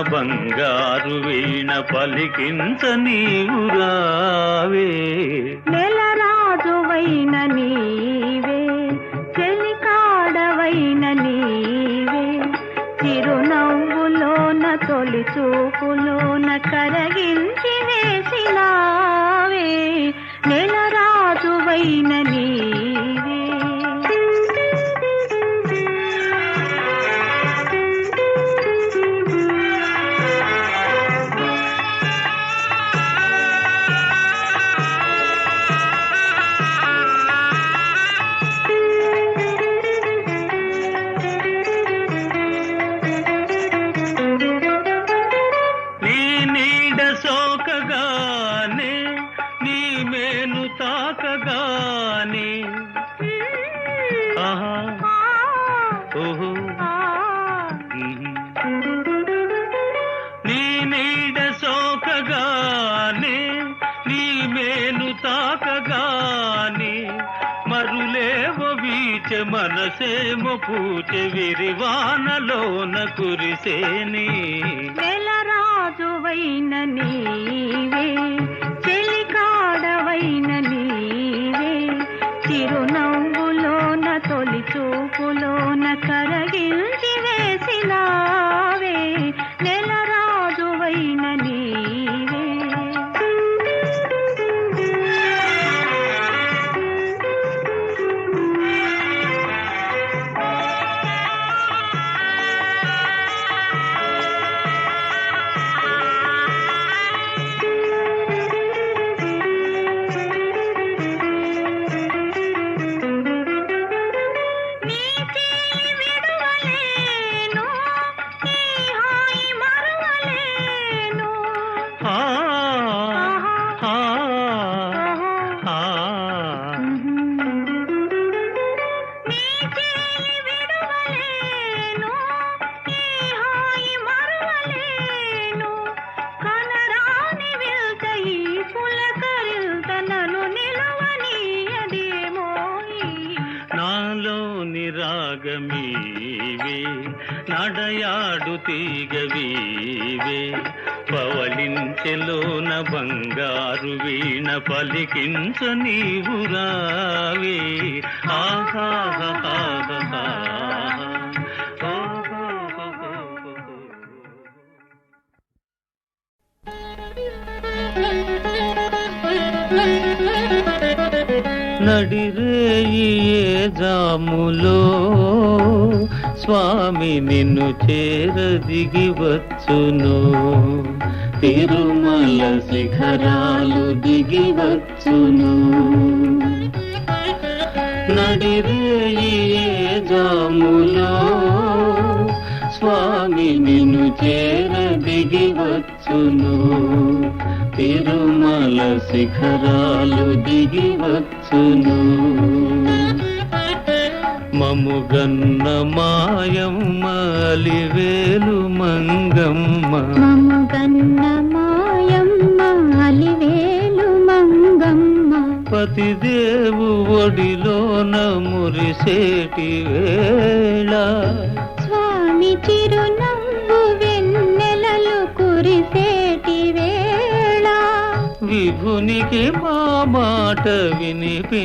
బంగారు వీణ పలికించ నీవురా. మనసేమో పూచె విరివానలోన కురిసేని. నెలరాజువైన నీవే చెలికాడవైన నీవే చిరునవ్వులోన తొలి చూపులోన కర బంగారు వీణ పలికించ నీవు రావే ఆహాహాహాహా. ఓహోహోహోహో. జాములో స్వామి నిన్ను చేరదిగి వచ్చును తిరుమల శిఖరాలు దిగి వచ్చును. నడిరేయి జాములో స్వామి నిన్ను చేరదిగి వచ్చును. తిరుమల శిఖరాలు దిగి వచ్చును. మముగన్న మాయమ్మ అలివేలు మంగమ్మ. మముగన్న పతిదేవు ఒడిలోన మురిసేటి వేళ. స్వామి చిరునవ్వు వెన్నెలలు కురిసేటి వేళ. విభూ ప్రభునికి మా మాట వినిపించవమ్మా.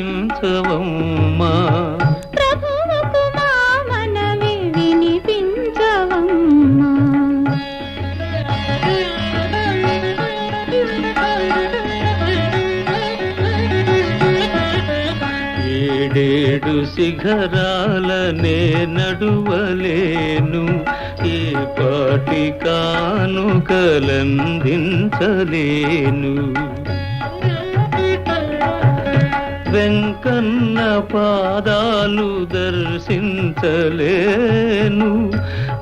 శిఖరాలనే నడువలేను ఏ పాటి కానుకలందించలేను. వెంకన్న పాదాలు దర్శించలేను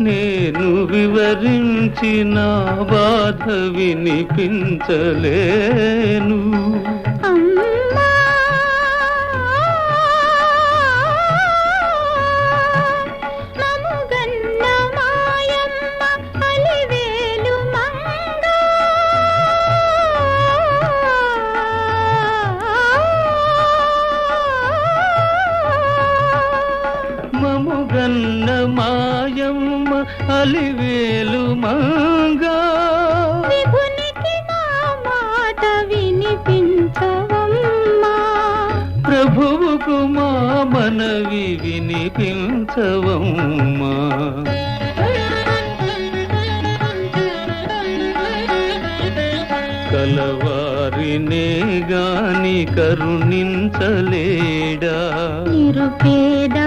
నేను వివరించిన బాధ వినిపించలేను. అమ్మ! అలివేలు మంగా. విభునికి నా మాట వినిపించవమ్మా. ప్రభువుకు మా మనవి వినిపించవమ్మా. కలవారినే గాని కరుణించలేడా? నిరుపేద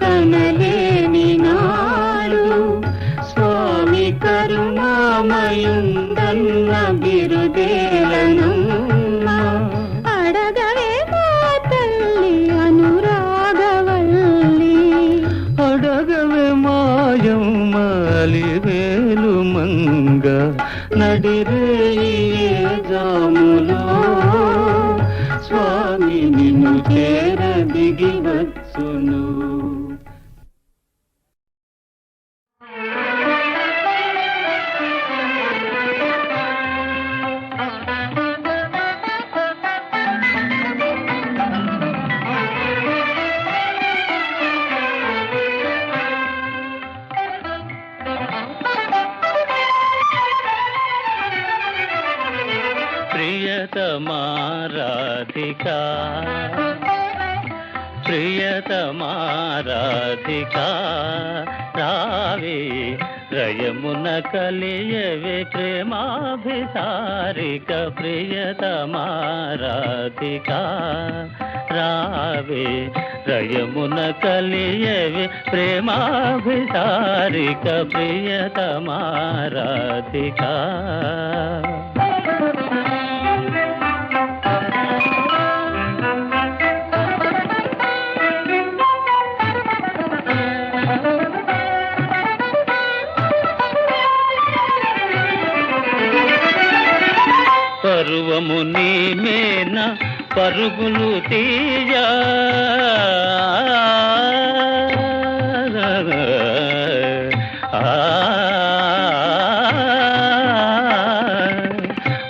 కనలేని నాడు స్వామి కరుణామయుందన్న బిరుదే ప్రియతమారాధికా ప్రియతమారాధికా రావే రయమున కలియవే ప్రేమాభిసారిక ప్రియతమారాధికా రావే రయమున కలియవే ప్రేమాభిసారిక ప్రియతమారాధికా పర్వము నీ మేన పరుగులు తీయ.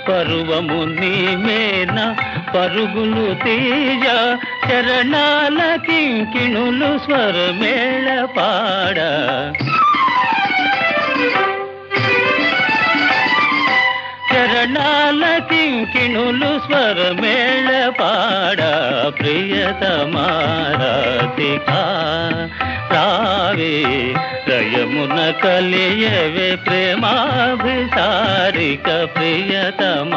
పర్వము నీ మేన పరుగులు తీయ. చరణాల కింకిణులు స్వరమేళ పాడ. చరణాల కింకిణులు స్వరమేళ పాడ ప్రియతమారాధికా రావే రయమున కలియవే ప్రేమాభిసారిక ప్రియతమారాధికా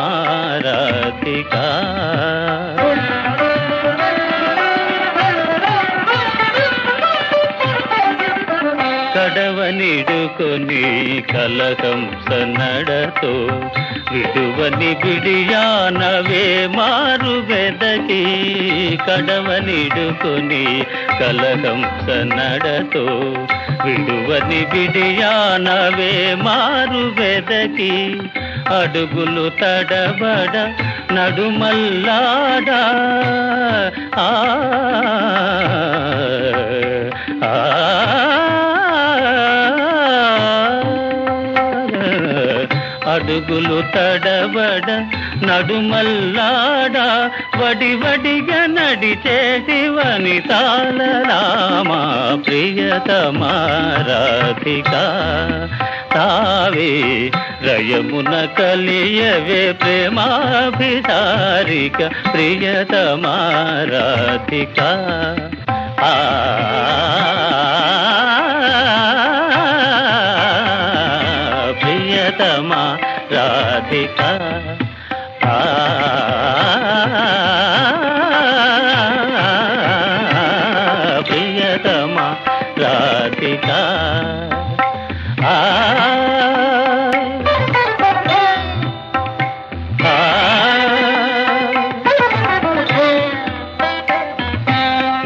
నిడుకొని కలకంస నడతో విడువని విడియానవే మారు వెదకి కడవనిడుకొని కలకంస నడతో విడువని విడియానవే మారు వెదకి అడుగులు తడబడ నడుమల్లాడా. ఆ. అడుగులు తడబడ నడుమల్లాడా వడి వడిగా నడిచేసి వనితాల రామా ప్రియతమా తావే రయమున కలియవే ప్రేమాభిసారిక ప్రియతమారాధిక ఆ ప్రియతమా రాధిక. ఆ. ప్రియతమా రాధిక. ఆ. ఆ.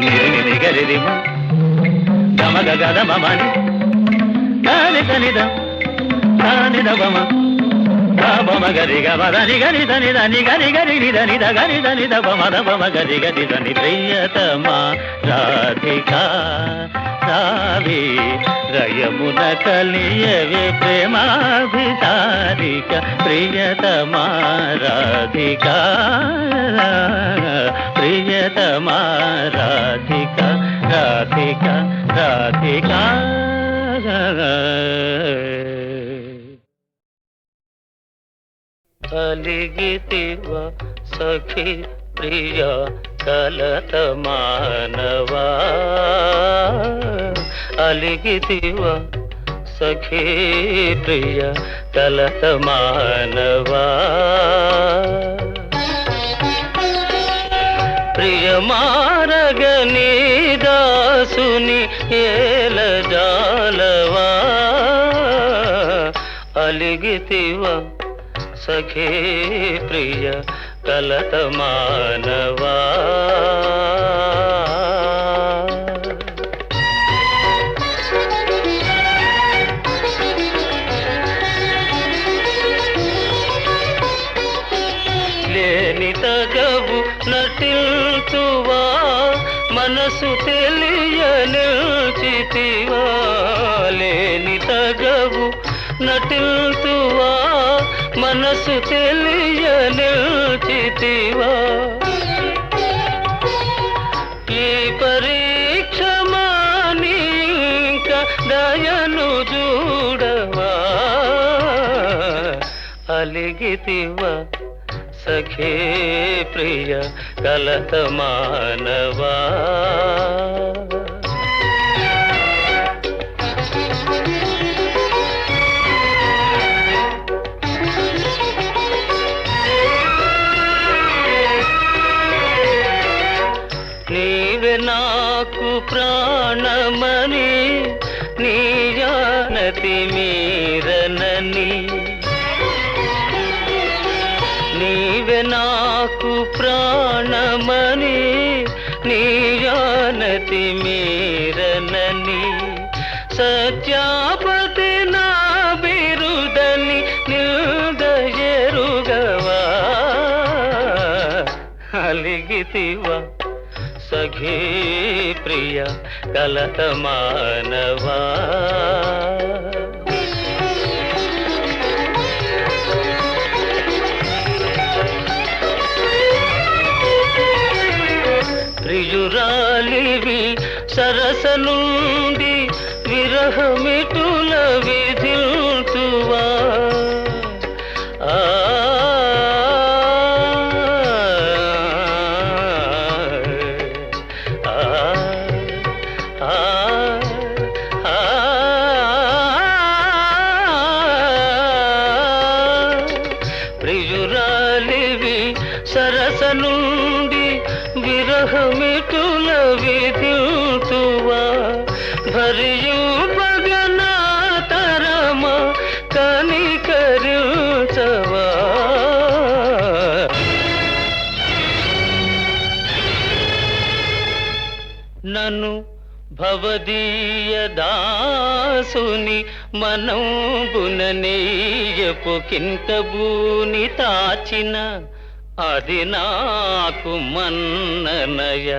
నిరి నిరి గమ గ దాని దాని దమ బమ గరి గ దని గరి దని దని గరి గరి ని దని ద గరి దని ద బమ ద బమ గరి గరి దని ప్రియతమా రాధికా రావి రయమున కలియవే ప్రేమాభిసారిక ప్రియతమా రాధికా ప్రియతమా రాధిక రాధిక రాధికా కలిగితివ సఖి ప్రియ కలత మానవా? అలిగితివ సఖి ప్రియ కలత మానవా? ప్రియమారగని దాసుని ఏల జాలవా? అలిగితివా సఖే ప్రియ కలత మానవా లేని తగవు నటిల్తువా మనసు తెలియనిల్చితివా. లేని తగవు నటిల్తువా మనసు తెలియ నిల్చితివా ఈ పరీక్ష మానింక దయను చూడవా? అలిగితివా? సఖే ప్రియ కలత మానవా? నాకు ప్రాణమని నీ జానతి మీరనని నీవే నాకు ప్రాణమని నీ జానతి మీరనని సత్యాపతి నా బిరుదని నిల్దయరుగవా అలిగితివా సఖీ ప్రియ కలత మానవా. ప్రియురాలివి సరసనుంది విరహమిటుల విధిల్తువా దాసుని మనంబుననేయపు భూని తాచిన అది నాకు మన్ననయ.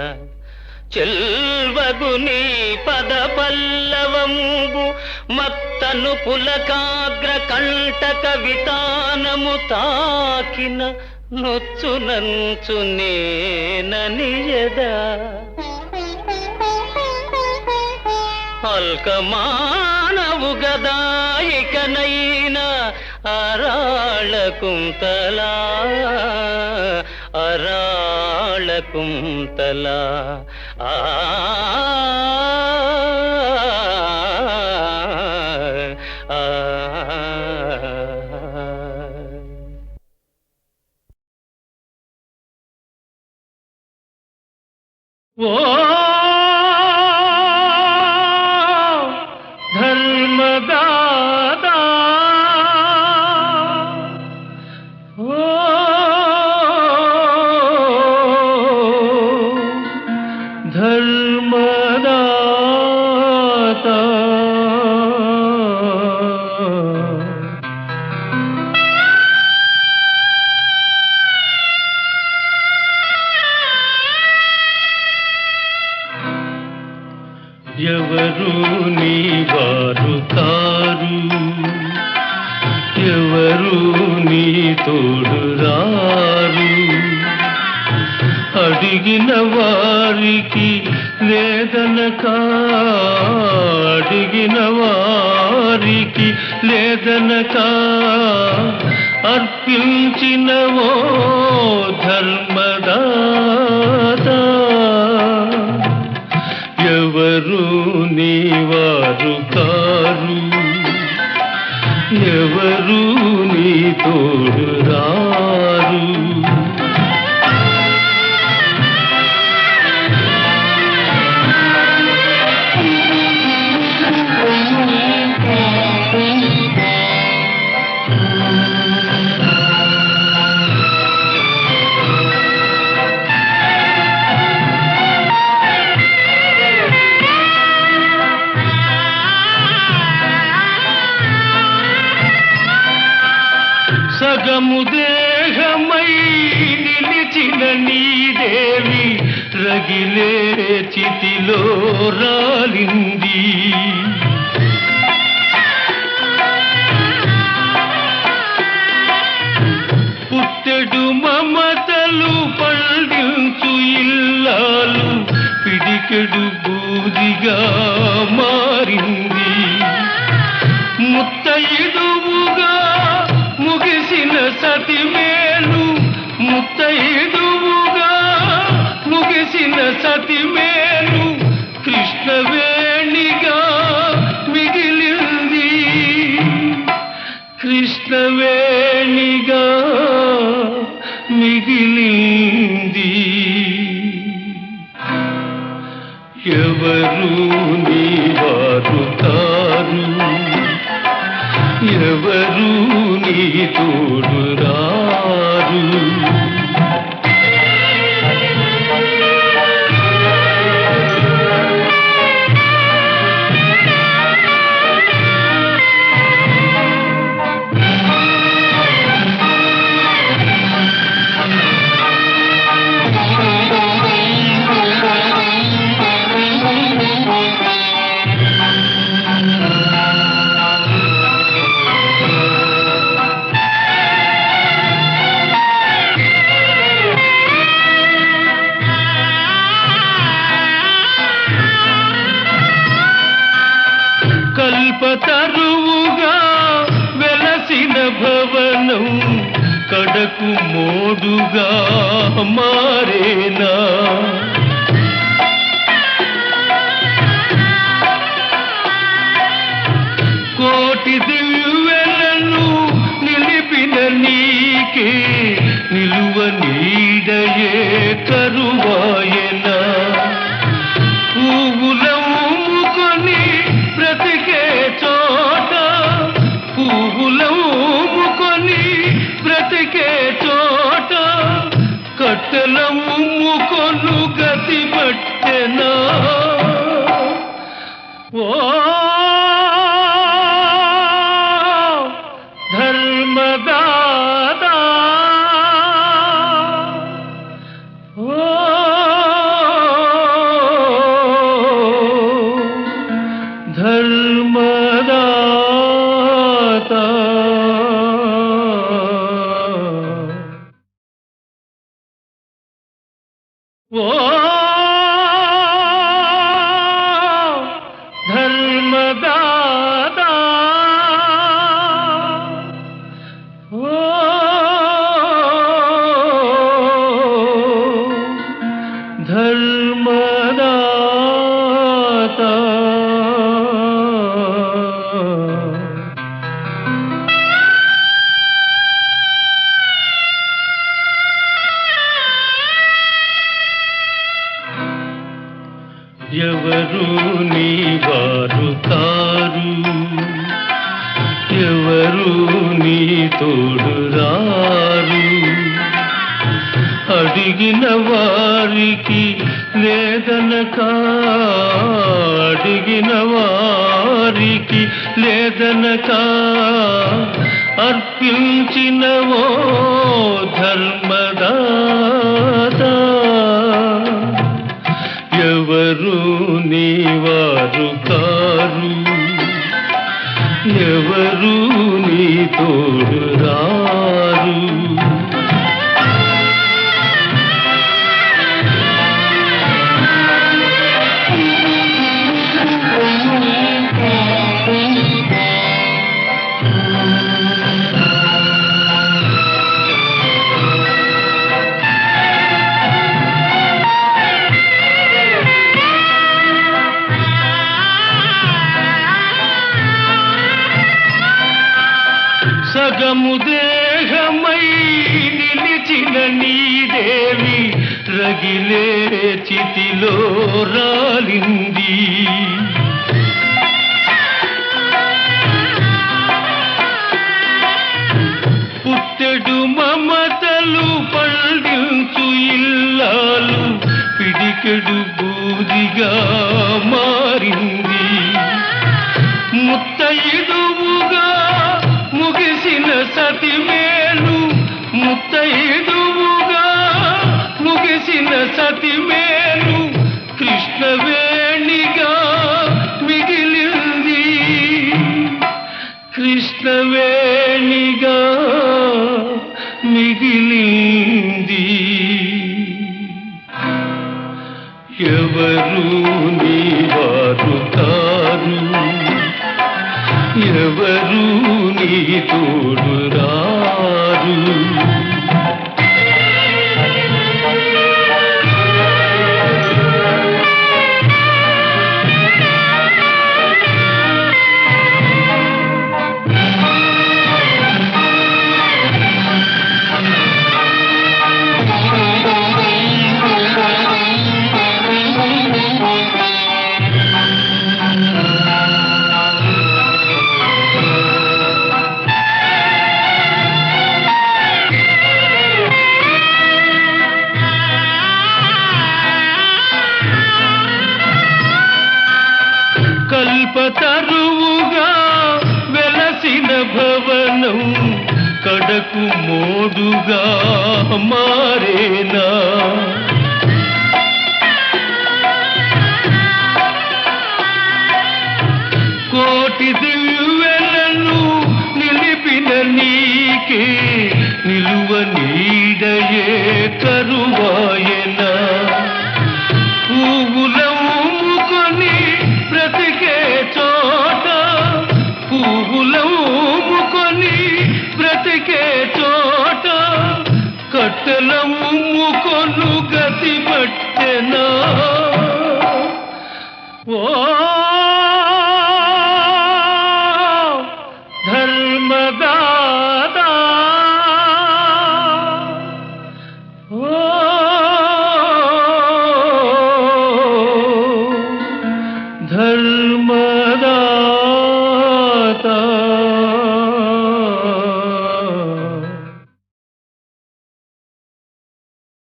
చెల్వగుని పద పల్లవంబు మత్తను పులకాగ్ర కంటక వితానము తాకిన నొచ్చునంచు నేననియదా పల్కమానవు గదా ఇకనైనా అరాళకుంతలా అరాళకుంతలా ఆ వారు కారు. ఎవరు నీ తోడు రారు? అడిగిన వారికి వేదన అడిగిన వారికి లేదనక అర్పించినవో ధర్మదాత. ఎవరు నీవా ఎవరు నీ తోడురా? ఎంతటి మేలు ముత్తైదువుగా ముగిసిన సతి మేలు. మధురాలు అడిగిన వారికి లేదనక అడిగిన వారికి లేదనక అర్పించినవో ధర్మదాత. ఎవరు నీవారు కారు? ఎవరు ತೋರಾರು ಸತಿ ಮೇ